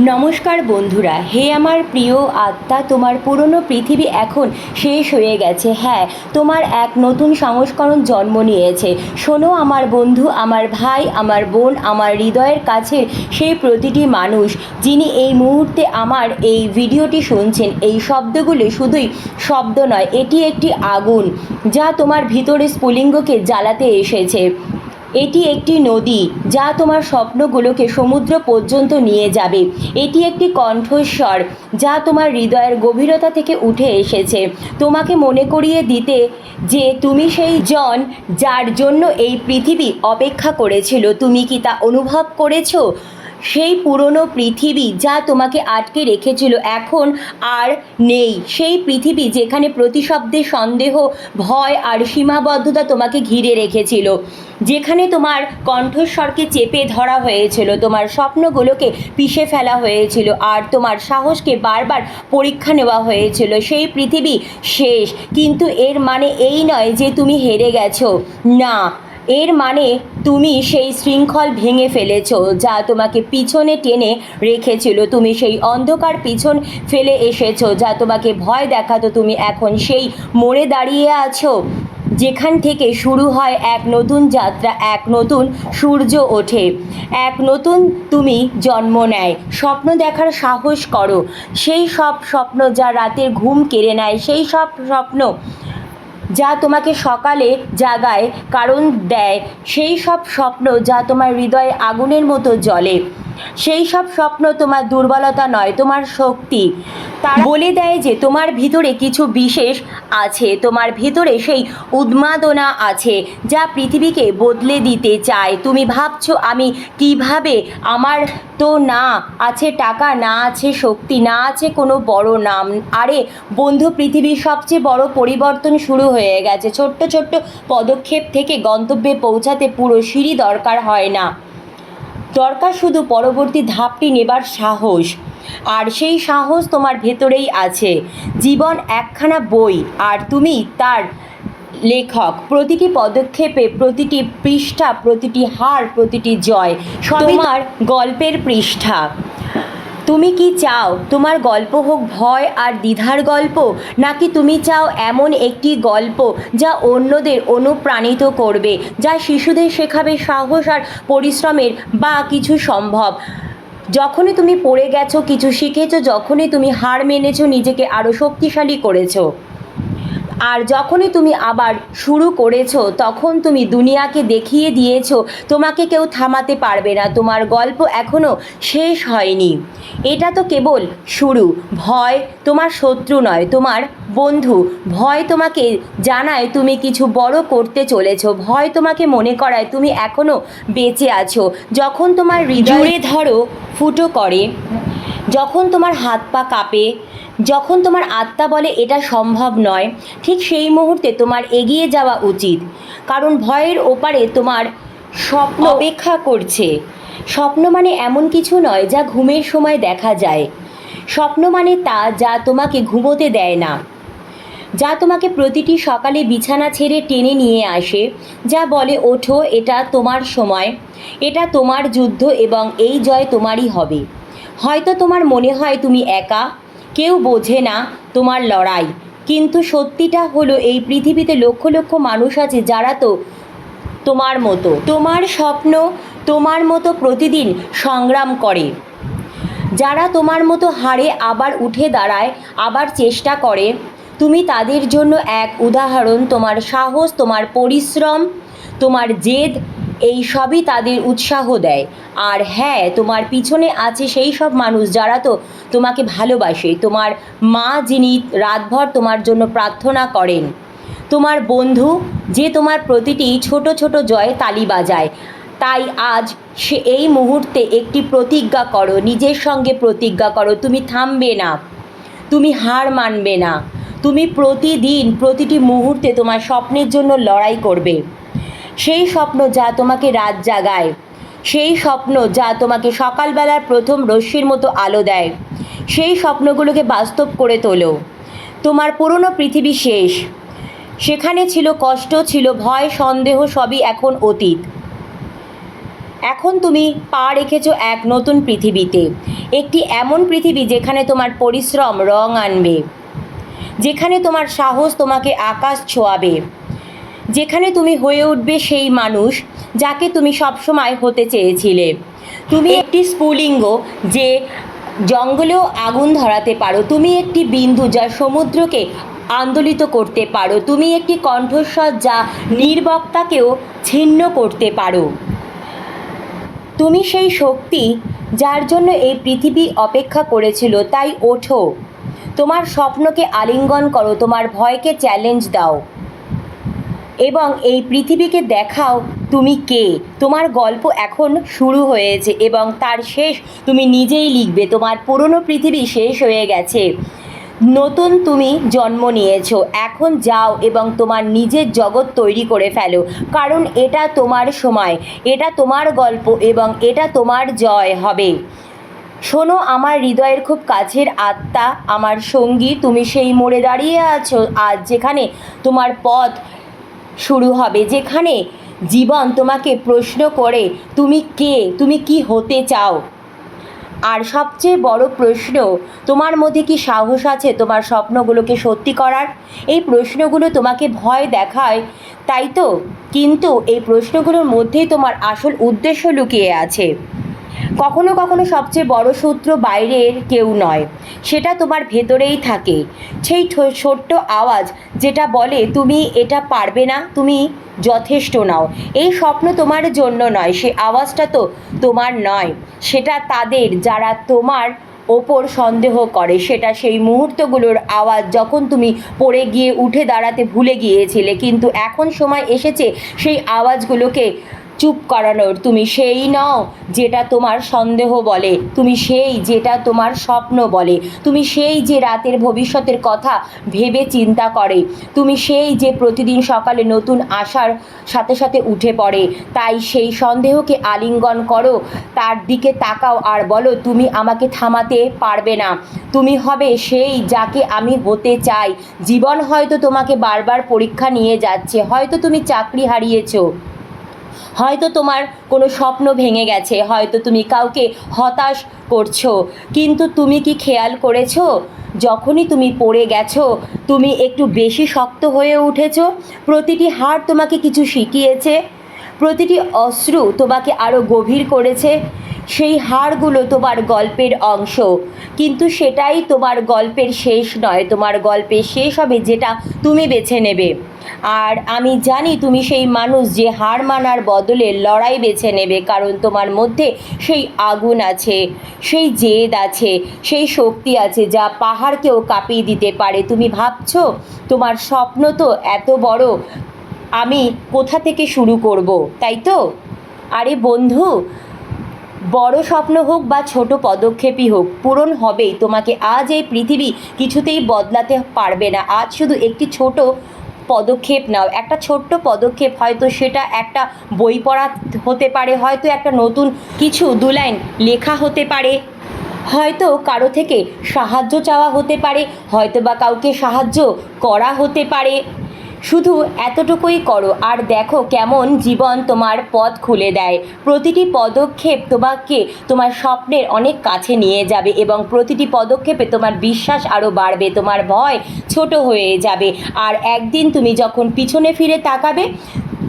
নমস্কার বন্ধুরা, হে আমার প্রিয় আত্মা, তোমার পুরনো পৃথিবী এখন শেষ হয়ে গেছে। হ্যাঁ তোমার এক নতুন সংস্করণ জন্ম নিয়েছে। শোনো আমার বন্ধু, আমার ভাই, আমার বোন, আমার হৃদয়ের কাছে সেই প্রতিটি মানুষ, যিনি এই মুহূর্তে আমার এই ভিডিওটি শুনছেন। এই শব্দগুলি শুধুই শব্দ নয়, এটি একটি আগুন, যা তোমার ভিতরে স্ফুলিঙ্গকে জ্বালাতে এসেছে। এটি একটি নদী যা তোমার স্বপ্নগুলোকে সমুদ্র পর্যন্ত নিয়ে যাবে। এটি একটি কণ্ঠস্বর যা তোমার হৃদয়ের গভীরতা থেকে উঠে এসেছে। তোমাকে মনে করিয়ে দিতে যে তুমি সেই জন যার জন্য এই পৃথিবী অপেক্ষা করেছিল। তুমি কি তা অনুভব করেছ? সেই পুরনো পৃথিবী যা তোমাকে আটকে রেখেছিল এখন আর নেই। সেই পৃথিবী যেখানে প্রতিশব্দে সন্দেহ, ভয় আর সীমাবদ্ধতা তোমাকে ঘিরে রেখেছিল। যেখানে তোমার কণ্ঠস্বরকে চেপে ধরা হয়েছিল, তোমার স্বপ্নগুলোকে পিষে ফেলা হয়েছিল আর তোমার সাহসকে বারবার পরীক্ষা নেওয়া হয়েছিল। সেই পৃথিবী শেষ, কিন্তু এর মানে এই নয় যে তুমি হেরে গেছো। না এর মানে তুমি সেই শৃঙ্খল ভেঙে ফেলেছো, যা তোমাকে পিছনে টেনে রেখেছিল। তুমি সেই অন্ধকার পিছন ফেলে এসেছ, যা তোমাকে ভয় দেখাতো। তুমি এখন সেই মোড়ে দাঁড়িয়ে আছো, যেখান থেকে শুরু হয় এক নতুন যাত্রা, এক নতুন সূর্য ওঠে। এক নতুন তুমি জন্ম নেয়। স্বপ্ন দেখার সাহস করো। সেই সব স্বপ্ন যা রাতের ঘুম কেড়ে নেয়, সেই সব স্বপ্ন যা তোমাকে সকালে জাগায় কারণ দেয়। সেই সব স্বপ্ন যা তোমার হৃদয়ে আগুনের মতো জ্বলে। সেই সব স্বপ্ন তোমার দুর্বলতা নয়, তোমার শক্তি। তারা বলে দেয় যে, তোমার ভিতরে কিছু বিশেষ আছে, তোমার ভিতরে সেই উন্মাদনা আছে, যা পৃথিবীকে বদলে দিতে চায়। তুমি ভাবছ, আমি কীভাবে? আমার তো না আছে টাকা, না আছে শক্তি, না আছে কোনো বড় নাম। আরে বন্ধু, পৃথিবীর সবচেয়ে বড় পরিবর্তন শুরু হয়ে গেছে। ছোট্ট ছোট্ট পদক্ষেপ থেকে গন্তব্যে পৌঁছাতে পুরো সিঁড়ি দরকার হয় না। দরকার শুধু পরবর্তী ধাপটি নেবার সাহস। আর সেই সাহস তোমার ভেতরেই আছে। জীবন একখানা বই আর তুমি তার লেখক। প্রতিটি পদক্ষেপে প্রতিটি পৃষ্ঠা প্রতিটি হার প্রতিটি জয় তোমার গল্পের পৃষ্ঠা। তুমি কি চাও তোমার গল্প হোক ভয় আর দ্বিধার গল্প, নাকি তুমি চাও এমন একটি গল্প যা অন্যদের অনুপ্রাণিত করবে, যা শিশুদের শেখাবে সাহস আর পরিশ্রমের বা কিছু সম্ভব? যখনই তুমি পড়ে গেছো, কিছু শিখেছো, যখনই তুমি হার মেনেছো, নিজেকে আরও শক্তিশালী করেছ। আর যখনই তুমি আবার শুরু করেছ, তখন তুমি দুনিয়াকে দেখিয়ে দিয়েছ, তোমাকে কেউ থামাতে পারবে না, তোমার গল্প এখনও শেষ হয়নি। এটা তো কেবল শুরু, ভয় তোমার শত্রু নয়, তোমার বন্ধু। ভয় তোমাকে জানায় তুমি কিছু বড় করতে চলেছো, ভয় তোমাকে মনে করায় তুমি এখনও বেঁচে আছো। যখন তোমার হৃদয়ে ধরো, ফুটো করে। যখন তোমার হাত পা কাঁপে যখন তোমার আত্মা বলে এটা সম্ভব নয় ঠিক সেই মুহূর্তে তোমার এগিয়ে যাওয়া উচিত। কারণ ভয়ের ওপারে তোমার স্বপ্ন অপেক্ষা করছে। স্বপ্ন মানে এমন কিছু নয় যা ঘুমের সময় দেখা যায়। স্বপ্ন মানে তা যা তোমাকে ঘুমোতে দেয় না। যা তোমাকে প্রতিটি সকালে বিছানা ছেড়ে টেনে নিয়ে আসে যা বলে ওঠো এটা তোমার সময়। এটা তোমার যুদ্ধ এবং এই জয় তোমারই হবে। হয়তো তোমার মনে হয় তুমি একা, কেউ বোঝে না তোমার লড়াই। কিন্তু সত্যিটা হলো এই পৃথিবীতে লক্ষ লক্ষ মানুষ আছে যারা তো তোমার মতো, তোমার স্বপ্ন, তোমার মতো প্রতিদিন সংগ্রাম করে। যারা তোমার মতো হারে আবার উঠে দাঁড়ায়, আবার চেষ্টা করে, তুমি তাদের জন্য এক উদাহরণ, তোমার সাহস, তোমার পরিশ্রম, তোমার জেদ এই সবই তাদের উৎসাহ দেয়। আর হ্যাঁ তোমার পিছনে আছে সেই সব মানুষ যারা তো তোমাকে ভালোবাসে। তোমার মা যিনি রাতভর তোমার জন্য প্রার্থনা করেন। তোমার বন্ধু যে তোমার প্রতিটি ছোট ছোট জয়ে তালি বাজায়। তাই আজ সে এই মুহূর্তে একটি প্রতিজ্ঞা করো, নিজের সঙ্গে প্রতিজ্ঞা করো, তুমি থামবে না। তুমি হার মানবে না। তুমি প্রতিদিন, প্রতিটি মুহূর্তে তোমার স্বপ্নের জন্য লড়াই করবে। সেই স্বপ্ন যা তোমাকে রাত জাগায়, সেই স্বপ্ন যা তোমাকে সকালবেলার প্রথম রশ্মির মতো আলো দেয়, সেই স্বপ্নগুলোকে বাস্তব করে তোলো। তোমার পুরনো পৃথিবী শেষ। সেখানে ছিল কষ্ট, ছিল ভয়, সন্দেহ, সবই এখন অতীত। এখন তুমি পা রেখেছো এক নতুন পৃথিবীতে, একটি এমন পৃথিবী যেখানে তোমার পরিশ্রম রং আনবে, যেখানে তোমার সাহস তোমাকে আকাশ ছোঁয়াবে। যেখানে তুমি হয়ে উঠবে সেই মানুষ যাকে তুমি সবসময় হতে চেয়েছিলে। তুমি একটি স্ফুলিঙ্গ যে জঙ্গলেও আগুন ধরাতে পারো। তুমি একটি বিন্দু যা সমুদ্রকে আন্দোলিত করতে পারো। তুমি একটি কণ্ঠস্বর যা নির্বক্তাকেও ছিন্ন করতে পারো। তুমি সেই শক্তি যার জন্য এই পৃথিবী অপেক্ষা করেছিল, তাই ওঠো। তোমার স্বপ্নকে আলিঙ্গন করো, তোমার ভয়কে চ্যালেঞ্জ দাও। এবং এই পৃথিবীকে দেখাও তুমি কে। তোমার গল্প এখন শুরু হয়েছে এবং তার শেষ তুমি নিজেই লিখবে। তোমার পুরনো পৃথিবী শেষ হয়ে গেছে। নতুন তুমি জন্ম নিয়েছো। এখন যাও এবং তোমার নিজের জগৎ তৈরি করে ফেলো। কারণ এটা তোমার সময়। এটা তোমার গল্প এবং এটা তোমার জয় হবে। শোনো, আমার হৃদয়ের খুব কাছের আত্মা, আমার সঙ্গী। তুমি সেই মোড়ে দাঁড়িয়ে আছো। আজ যেখানে তোমার পথ শুরু হবে। যেখানে জীবন তোমাকে প্রশ্ন করে, তুমি কে? তুমি কি হতে চাও? আর সবচেয়ে বড় প্রশ্ন, তোমার মধ্যে কি সাহস আছে তোমার স্বপ্নগুলোকে সত্যি করার? এই প্রশ্নগুলো তোমাকে ভয় দেখায়, তাই তো? কিন্তু এই প্রশ্নগুলোর মধ্যেই তোমার আসল উদ্দেশ্য লুকিয়ে আছে। কখনো কখনো সবচেয়ে বড় সূত্র বাইরের কেউ নয়। সেটা তোমার ভেতরেই থাকে। সেই ছোট্ট আওয়াজ যেটা বলে, তুমি এটা পারবে না, তুমি যথেষ্ট নাও। এই স্বপ্ন তোমার জন্য নয়, সে আওয়াজটা তো তোমার নয়। সেটা তাদের, যারা তোমার ওপর সন্দেহ করে। সেটা সেই মুহূর্তগুলোর আওয়াজ যখন তুমি পড়ে গিয়ে, উঠে দাঁড়াতে ভুলে গিয়েছিলে। কিন্তু এখন সময় এসেছে সেই আওয়াজগুলোকে চুপ করানোর, তুমি সেই নও যেটা তোমার সন্দেহ বলে, তুমি সেই যেটা তোমার স্বপ্ন বলে, তুমি সেই যে রাতের ভবিষ্যতের কথা ভেবে চিন্তা করে, তুমি সেই যে প্রতিদিন সকালে নতুন আশার সাথে সাথে উঠে পড়ে, তাই সেই সন্দেহকে আলিঙ্গন করো, তার দিকে তাকাও আর বলো, তুমি আমাকে থামাতে পারবে না, তুমি হবে সেই যাকে আমি হতে চাই, জীবন হয়তো তোমাকে বারবার পরীক্ষা নিয়ে যাচ্ছে, হয়তো তুমি চাকরি হারিয়েছো। হয়তো তোমার কোনো স্বপ্ন ভেঙে গেছে, হয়তো তুমি কাউকে হতাশ করছ, কিন্তু তুমি কি খেয়াল করেছ? যখনই তুমি পড়ে গেছো, তুমি একটু বেশি শক্ত হয়ে উঠেছো, প্রতিটি হার তোমাকে কিছু শিখিয়েছে। প্রতিটি অশ্রু তোমাকে আরও গভীর করেছে। সেই হাড়গুলো তোমার গল্পের অংশ। কিন্তু সেটাই তোমার গল্পের শেষ নয়। তোমার গল্পের শেষ হবে যেটা তুমি বেছে নেবে। আর আমি জানি তুমি সেই মানুষ যে হার মানার বদলে লড়াই বেছে নেবে, কারণ তোমার মধ্যে সেই আগুন আছে, সেই জেদ আছে, সেই শক্তি আছে যা পাহাড়কেও কাঁপিয়ে দিতে পারে। তুমি ভাবছ, তোমার স্বপ্ন তো এত বড় আমি কোথা থেকে শুরু করব, তাই তো? আরে বন্ধু, বড় স্বপ্ন হোক বা ছোট পদক্ষেপই হোক, পূরণ হবেই। তোমাকে আজ এই পৃথিবী কিছুতেই বদলাতে পারবে না। আজ শুধু একটি ছোট পদক্ষেপ নাও। একটা ছোট্ট পদক্ষেপ হয়তো সেটা একটা বই পড়া হতে পারে, হয়তো একটা নতুন কিছু, দু লাইন লেখা হতে পারে। হয়তো কারও থেকে সাহায্য চাওয়া হতে পারে হয়তো বা কাউকে সাহায্য করা হতে পারে। শুধু এতটুকুই করো, আর দেখো কেমন জীবন তোমার পথ খুলে দেয়। প্রতিটি পদক্ষেপ তোমাকে তোমার স্বপ্নের অনেক কাছে নিয়ে যাবে এবং প্রতিটি পদক্ষেপে তোমার বিশ্বাস আরও বাড়বে, তোমার ভয় ছোট হয়ে যাবে। আর একদিন তুমি যখন পিছনে ফিরে তাকাবে,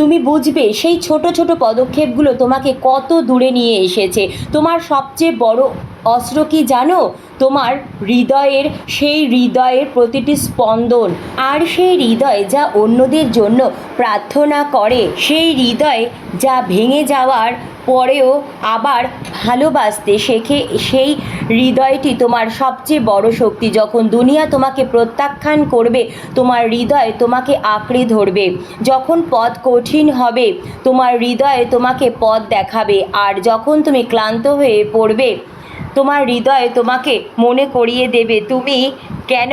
তুমি বুঝবে সেই ছোট ছোট পদক্ষেপগুলো তোমাকে কত দূরে নিয়ে এসেছে। তোমার সবচেয়ে বড় অস্ত্র কি জানো? তোমার হৃদয়ের, সেই হৃদয়ের প্রতিটি স্পন্দন আর সেই হৃদয় যা অন্যদের জন্য প্রার্থনা করে, সেই হৃদয় যা ভেঙে যাওয়ার পরেও আবার ভালোবাসতে শেখে, সেই হৃদয়টি তোমার সবচেয়ে বড় শক্তি। যখন দুনিয়া তোমাকে প্রত্যাখ্যান করবে, তোমার হৃদয় তোমাকে আঁকড়ে ধরবে। যখন পথ কঠিন হবে, তোমার হৃদয় তোমাকে পথ দেখাবে। আর যখন তুমি ক্লান্ত হয়ে পড়বে তোমার হৃদয় তোমাকে মনে করিয়ে দেবে। তুমি কেন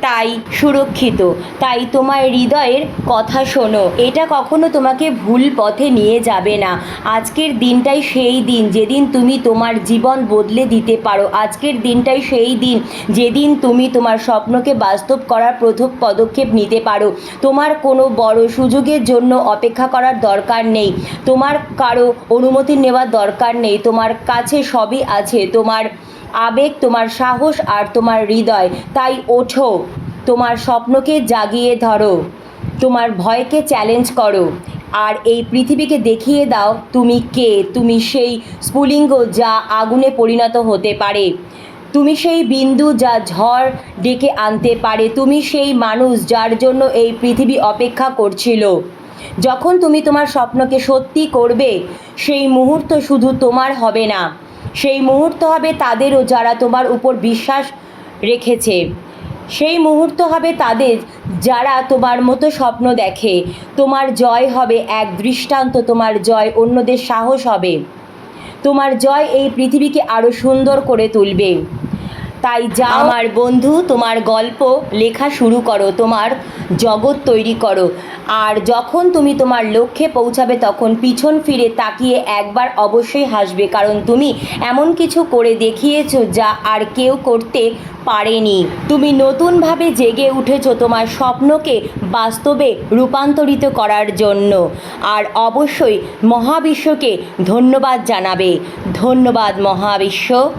তাই সুরক্ষিত। তাই তোমার হৃদয়ের কথা শোনো। এটা কখনো তোমাকে ভুল পথে নিয়ে যাবে না। আজকের দিনটাই সেই দিন, যেদিন তুমি তোমার জীবন বদলে দিতে পারো। আজকের দিনটাই সেই দিন, যেদিন তুমি তোমার স্বপ্নকে বাস্তব করার প্রথম পদক্ষেপ নিতে পারো। তোমার কোনো বড় সুযোগের জন্য অপেক্ষা করার দরকার নেই। তোমার কারও অনুমতি নেওয়ার দরকার নেই। তোমার কাছে সবই আছে। তোমার আবেগ তোমার সাহস আর তোমার হৃদয়, তাই ওঠো। তোমার স্বপ্নকে জাগিয়ে ধরো। তোমার ভয়কে চ্যালেঞ্জ করো। আর এই পৃথিবীকে দেখিয়ে দাও তুমি কে, তুমি সেই স্ফুলিঙ্গ যা আগুনে পরিণত হতে পারে। তুমি সেই বিন্দু যা ঝড় ডেকে আনতে পারে। তুমি সেই মানুষ যার জন্য এই পৃথিবী অপেক্ষা করছিল। যখন তুমি তোমার স্বপ্নকে সত্যি করবে, সেই মুহূর্ত শুধু তোমার হবে না। সেই মুহূর্ত হবে তাদেরও যারা তোমার উপর বিশ্বাস রেখেছে। সেই মুহূর্ত হবে তাদের যারা তোমার মতো স্বপ্ন দেখে। তোমার জয় হবে এক দৃষ্টান্ত, তোমার জয় অন্যদের সাহস হবে। তোমার জয় এই পৃথিবীকে আরও সুন্দর করে তুলবে। তাই যা আমার বন্ধু, তোমার গল্প, লেখা শুরু করো, তোমার জগৎ তৈরি করো। আর যখন তুমি তোমার লক্ষ্যে পৌঁছাবে, তখন পিছন ফিরে তাকিয়ে একবার অবশ্যই হাসবে, কারণ তুমি এমন কিছু করে দেখিয়েছো যা আর কেউ করতে পারেনি। তুমি নতুনভাবে জেগে উঠেছো তোমার স্বপ্নকে বাস্তবে রূপান্তরিত করার জন্য। আর অবশ্যই মহাবিশ্বকে ধন্যবাদ জানাবে। ধন্যবাদ মহাবিশ্ব।